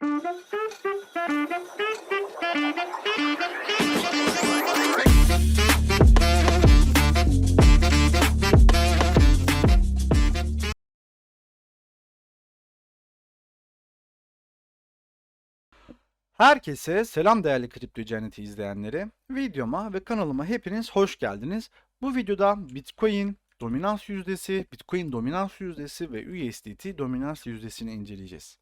Herkese selam değerli Kripto Cenneti izleyenleri. Videoma ve kanalıma hepiniz hoş geldiniz. Bu videoda Bitcoin dominans yüzdesi, Bitcoin dominans yüzdesi ve USDT dominans yüzdesini inceleyeceğiz.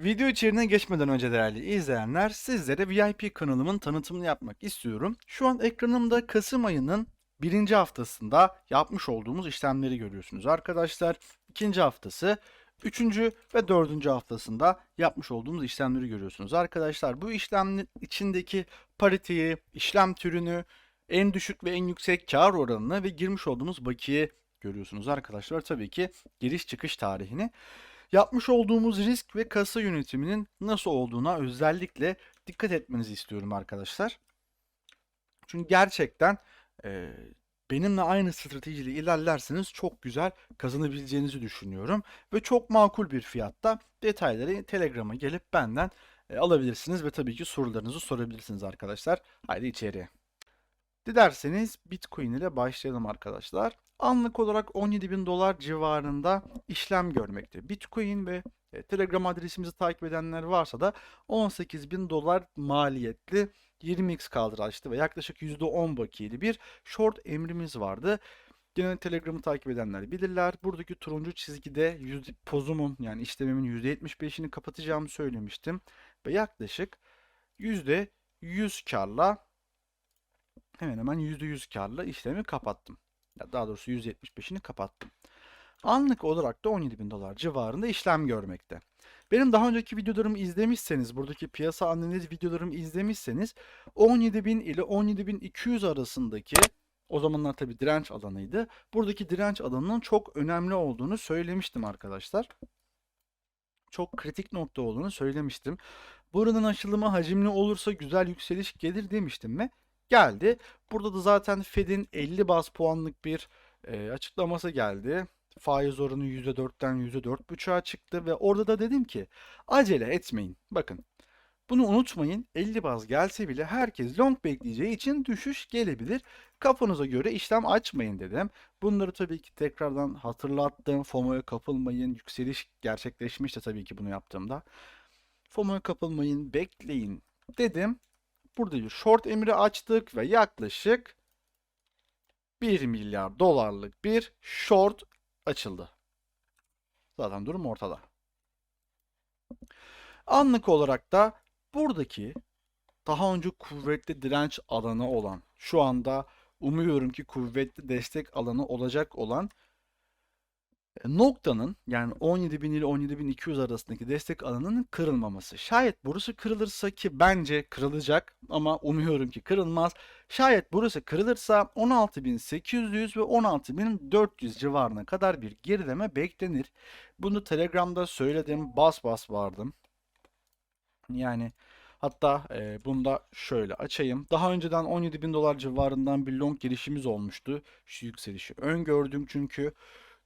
Video içeriğine geçmeden önce değerli izleyenler sizlere VIP kanalımın tanıtımını yapmak istiyorum. Şu an ekranımda Kasım ayının birinci haftasında yapmış olduğumuz işlemleri görüyorsunuz arkadaşlar. İkinci haftası, üçüncü ve dördüncü haftasında yapmış olduğumuz işlemleri görüyorsunuz arkadaşlar. Bu işlemin içindeki pariteyi, işlem türünü, en düşük ve en yüksek kar oranını ve girmiş olduğumuz bakiye görüyorsunuz arkadaşlar. Tabii ki giriş çıkış tarihini. Yapmış olduğumuz risk ve kasa yönetiminin nasıl olduğuna özellikle dikkat etmenizi istiyorum arkadaşlar. Çünkü gerçekten e, benimle aynı stratejiyle ilerlerseniz çok güzel kazanabileceğinizi düşünüyorum. Ve çok makul bir fiyatta detayları Telegram'a gelip benden e, alabilirsiniz ve tabii ki sorularınızı sorabilirsiniz arkadaşlar. Haydi içeriye. Dilerseniz Bitcoin ile başlayalım arkadaşlar. Anlık olarak 17.000 dolar civarında işlem görmekte. Bitcoin ve e, Telegram adresimizi takip edenler varsa da 18.000 dolar maliyetli 20x kaldıraçlı ve yaklaşık %10 bakiyeli bir short emrimiz vardı. Gene Telegram'ı takip edenler bilirler. Buradaki turuncu çizgide yüzde, pozumun yani işlemimin %75'ini kapatacağımı söylemiştim. Ve yaklaşık %100 karla hemen hemen %100 karla işlemi kapattım. Daha doğrusu %75'ini kapattım. Anlık olarak da 17.000 dolar civarında işlem görmekte. Benim daha önceki videolarımı izlemişseniz, buradaki piyasa analiz videolarımı izlemişseniz 17.000 ile 17.200 arasındaki o zamanlar tabi direnç alanıydı. Buradaki direnç alanının çok önemli olduğunu söylemiştim arkadaşlar. Çok kritik nokta olduğunu söylemiştim. Buranın açılımı hacimli olursa güzel yükseliş gelir demiştim ve geldi. Burada da zaten Fed'in 50 baz puanlık bir e, açıklaması geldi. Faiz oranı %4'ten %4,5'a çıktı ve orada da dedim ki acele etmeyin. Bakın bunu unutmayın 50 baz gelse bile herkes long bekleyeceği için düşüş gelebilir. Kafanıza göre işlem açmayın dedim. Bunları tabii ki tekrardan hatırlattım. FOMO'ya kapılmayın. Yükseliş gerçekleşmişti tabii ki bunu yaptığımda. FOMO'ya kapılmayın, bekleyin dedim. Burada bir short emri açtık ve yaklaşık 1 milyar dolarlık bir short açıldı. Zaten durum ortada. Anlık olarak da buradaki daha önce kuvvetli direnç alanı olan, şu anda umuyorum ki kuvvetli destek alanı olacak olan noktanın yani 17.000 ile 17.200 arasındaki destek alanının kırılmaması. Şayet burası kırılırsa ki bence kırılacak ama umuyorum ki kırılmaz. Şayet burası kırılırsa 16.800 ve 16.400 civarına kadar bir gerileme beklenir. Bunu Telegram'da söyledim, bas bas vardım. Yani hatta e, bunu da şöyle açayım. Daha önceden 17.000 dolar civarından bir long girişimiz olmuştu. Şu yükselişi öngördüm çünkü.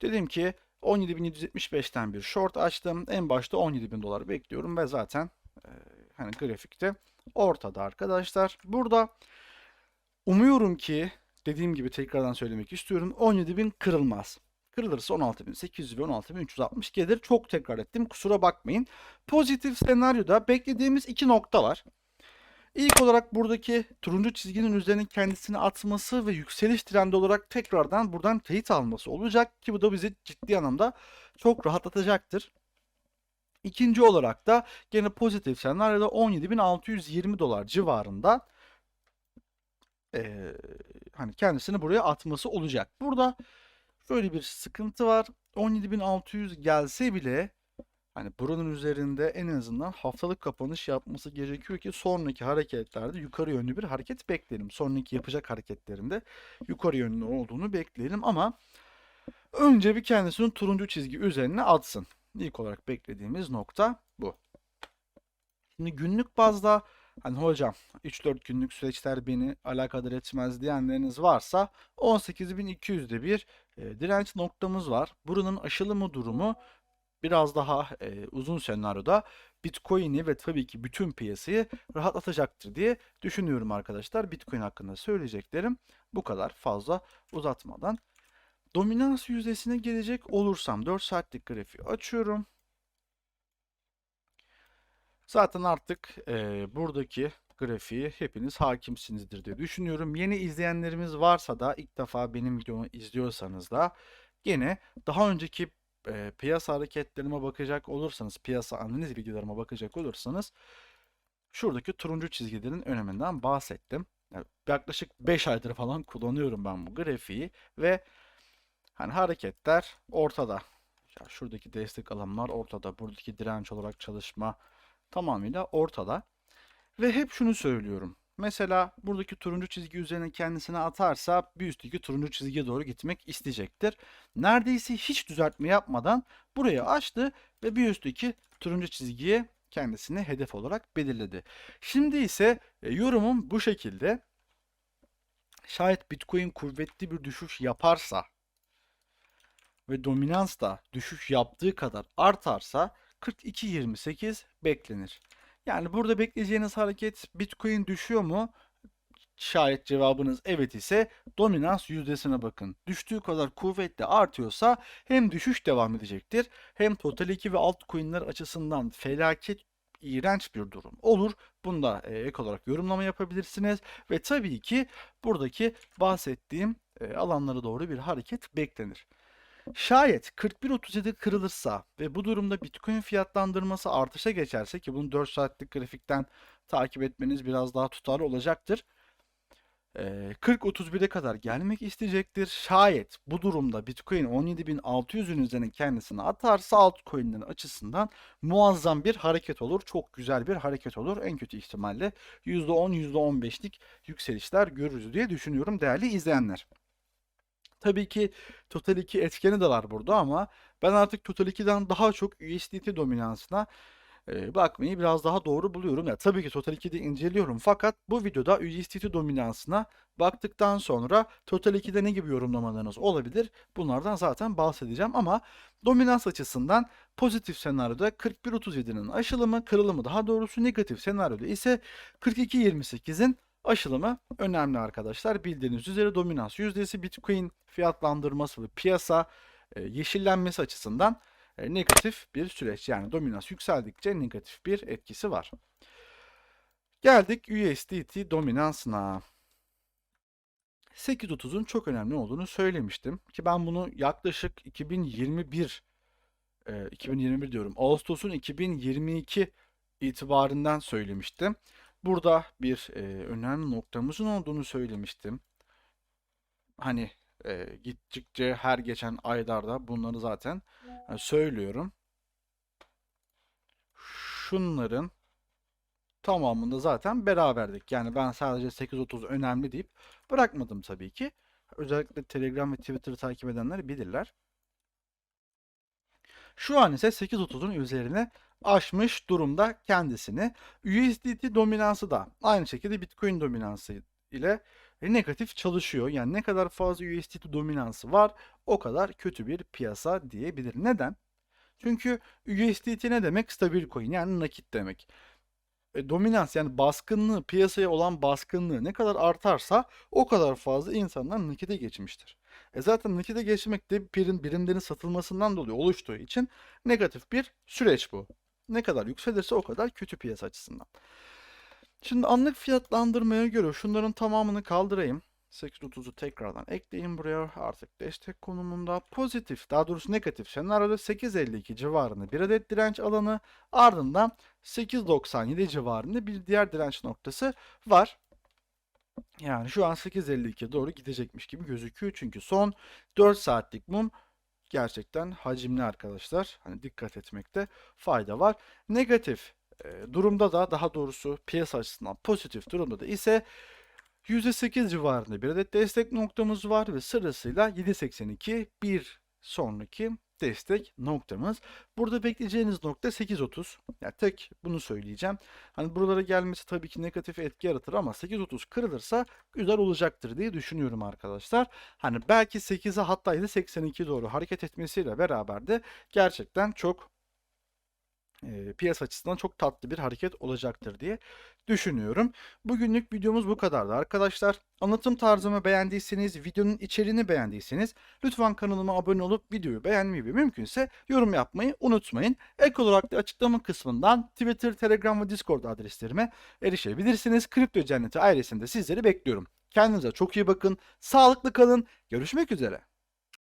Dedim ki 17.775'ten bir short açtım. En başta 17.000 dolar bekliyorum ve zaten e, hani grafikte ortada arkadaşlar. Burada umuyorum ki dediğim gibi tekrardan söylemek istiyorum. 17.000 kırılmaz. Kırılırsa 16.800 ve 16.360 gelir. Çok tekrar ettim. Kusura bakmayın. Pozitif senaryoda beklediğimiz iki nokta var. İlk olarak buradaki turuncu çizginin üzerine kendisini atması ve yükseliş trendi olarak tekrardan buradan teyit alması olacak ki bu da bizi ciddi anlamda çok rahatlatacaktır. İkinci olarak da gene pozitif senaryoda 17.620 dolar civarında e, hani kendisini buraya atması olacak. Burada şöyle bir sıkıntı var. 17.600 gelse bile Hani buranın üzerinde en azından haftalık kapanış yapması gerekiyor ki sonraki hareketlerde yukarı yönlü bir hareket bekleyelim. Sonraki yapacak hareketlerinde yukarı yönlü olduğunu bekleyelim ama önce bir kendisinin turuncu çizgi üzerine atsın. İlk olarak beklediğimiz nokta bu. Şimdi günlük bazda hani hocam 3-4 günlük süreçler beni alakadar etmez diyenleriniz varsa 18.200'de bir e, direnç noktamız var. Buranın aşılımı durumu biraz daha e, uzun senaryoda Bitcoin'i ve tabii ki bütün piyasayı rahatlatacaktır diye düşünüyorum arkadaşlar. Bitcoin hakkında söyleyeceklerim bu kadar fazla uzatmadan. Dominans yüzdesine gelecek olursam 4 saatlik grafiği açıyorum. Zaten artık e, buradaki grafiği hepiniz hakimsinizdir diye düşünüyorum. Yeni izleyenlerimiz varsa da ilk defa benim videomu izliyorsanız da yine daha önceki e, piyasa hareketlerime bakacak olursanız, piyasa analiz videolarıma bakacak olursanız şuradaki turuncu çizgilerin öneminden bahsettim. Yani yaklaşık 5 aydır falan kullanıyorum ben bu grafiği ve hani hareketler ortada. Ya şuradaki destek alanlar ortada. Buradaki direnç olarak çalışma tamamıyla ortada. Ve hep şunu söylüyorum. Mesela buradaki turuncu çizgi üzerine kendisine atarsa bir üstteki turuncu çizgiye doğru gitmek isteyecektir. Neredeyse hiç düzeltme yapmadan burayı açtı ve bir üstteki turuncu çizgiye kendisini hedef olarak belirledi. Şimdi ise e, yorumum bu şekilde. Şayet Bitcoin kuvvetli bir düşüş yaparsa ve dominans da düşüş yaptığı kadar artarsa 42.28 beklenir. Yani burada bekleyeceğiniz hareket Bitcoin düşüyor mu? Şayet cevabınız evet ise dominans yüzdesine bakın. Düştüğü kadar kuvvetli artıyorsa hem düşüş devam edecektir hem Total 2 ve altcoin'ler açısından felaket iğrenç bir durum olur. Bunda e, ek olarak yorumlama yapabilirsiniz ve tabii ki buradaki bahsettiğim e, alanlara doğru bir hareket beklenir. Şayet 41.37 kırılırsa ve bu durumda Bitcoin fiyatlandırması artışa geçerse ki bunu 4 saatlik grafikten takip etmeniz biraz daha tutarlı olacaktır. 40-31'e kadar gelmek isteyecektir. Şayet bu durumda Bitcoin 17.600'ün üzerine kendisini atarsa altcoin'lerin açısından muazzam bir hareket olur. Çok güzel bir hareket olur. En kötü ihtimalle %10, %15'lik yükselişler görürüz diye düşünüyorum değerli izleyenler. Tabii ki Total 2 etkeni de var burada ama ben artık Total 2'den daha çok USDT dominansına bakmayı biraz daha doğru buluyorum. Ya tabii ki Total 2'de inceliyorum fakat bu videoda USDT dominansına baktıktan sonra Total 2'de ne gibi yorumlamalarınız olabilir? Bunlardan zaten bahsedeceğim ama dominans açısından pozitif senaryoda 41.37'nin aşılımı, kırılımı daha doğrusu negatif senaryoda ise 42.28'in aşılımı önemli arkadaşlar. Bildiğiniz üzere dominans yüzdesi Bitcoin fiyatlandırması ve piyasa e, yeşillenmesi açısından e, negatif bir süreç. Yani dominans yükseldikçe negatif bir etkisi var. Geldik USDT dominansına. 8.30'un çok önemli olduğunu söylemiştim ki ben bunu yaklaşık 2021 e, 2021 diyorum Ağustos'un 2022 itibarinden söylemiştim. Burada bir e, önemli noktamızın olduğunu söylemiştim. Hani e, gittikçe her geçen aylarda bunları zaten e, söylüyorum. Şunların tamamında zaten beraberdik. Yani ben sadece 8.30 önemli deyip bırakmadım tabii ki. Özellikle Telegram ve Twitter'ı takip edenler bilirler. Şu an ise 8.30'un üzerine aşmış durumda kendisini. USDT dominansı da aynı şekilde Bitcoin dominansı ile negatif çalışıyor. Yani ne kadar fazla USDT dominansı var o kadar kötü bir piyasa diyebilir. Neden? Çünkü USDT ne demek? Stabil coin yani nakit demek. E, dominans yani baskınlığı, piyasaya olan baskınlığı ne kadar artarsa o kadar fazla insanlar nakite geçmiştir. E zaten nakite geçmek de birim, birimlerin satılmasından dolayı oluştuğu için negatif bir süreç bu. Ne kadar yükselirse o kadar kötü piyasa açısından. Şimdi anlık fiyatlandırmaya göre şunların tamamını kaldırayım. 830'u tekrardan ekleyin buraya. Artık destek konumunda pozitif daha doğrusu negatif senaryoda 8.52 civarında bir adet direnç alanı ardından 8.97 civarında bir diğer direnç noktası var. Yani şu an 8.52'ye doğru gidecekmiş gibi gözüküyor. Çünkü son 4 saatlik mum gerçekten hacimli arkadaşlar. Hani dikkat etmekte fayda var. Negatif durumda da daha doğrusu piyasa açısından pozitif durumda da ise %8 civarında bir adet destek noktamız var ve sırasıyla 7.82 bir sonraki destek noktamız. Burada bekleyeceğiniz nokta 8.30. Yani tek bunu söyleyeceğim. Hani buralara gelmesi tabii ki negatif etki yaratır ama 8.30 kırılırsa güzel olacaktır diye düşünüyorum arkadaşlar. Hani belki 8'e hatta 7.82 doğru hareket etmesiyle beraber de gerçekten çok e, piyasa açısından çok tatlı bir hareket olacaktır diye düşünüyorum. Bugünlük videomuz bu kadardı arkadaşlar. Anlatım tarzımı beğendiyseniz, videonun içeriğini beğendiyseniz lütfen kanalıma abone olup videoyu beğenmeyi ve mümkünse yorum yapmayı unutmayın. Ek olarak da açıklama kısmından Twitter, Telegram ve Discord adreslerime erişebilirsiniz. Kripto Cenneti ailesinde sizleri bekliyorum. Kendinize çok iyi bakın, sağlıklı kalın, görüşmek üzere.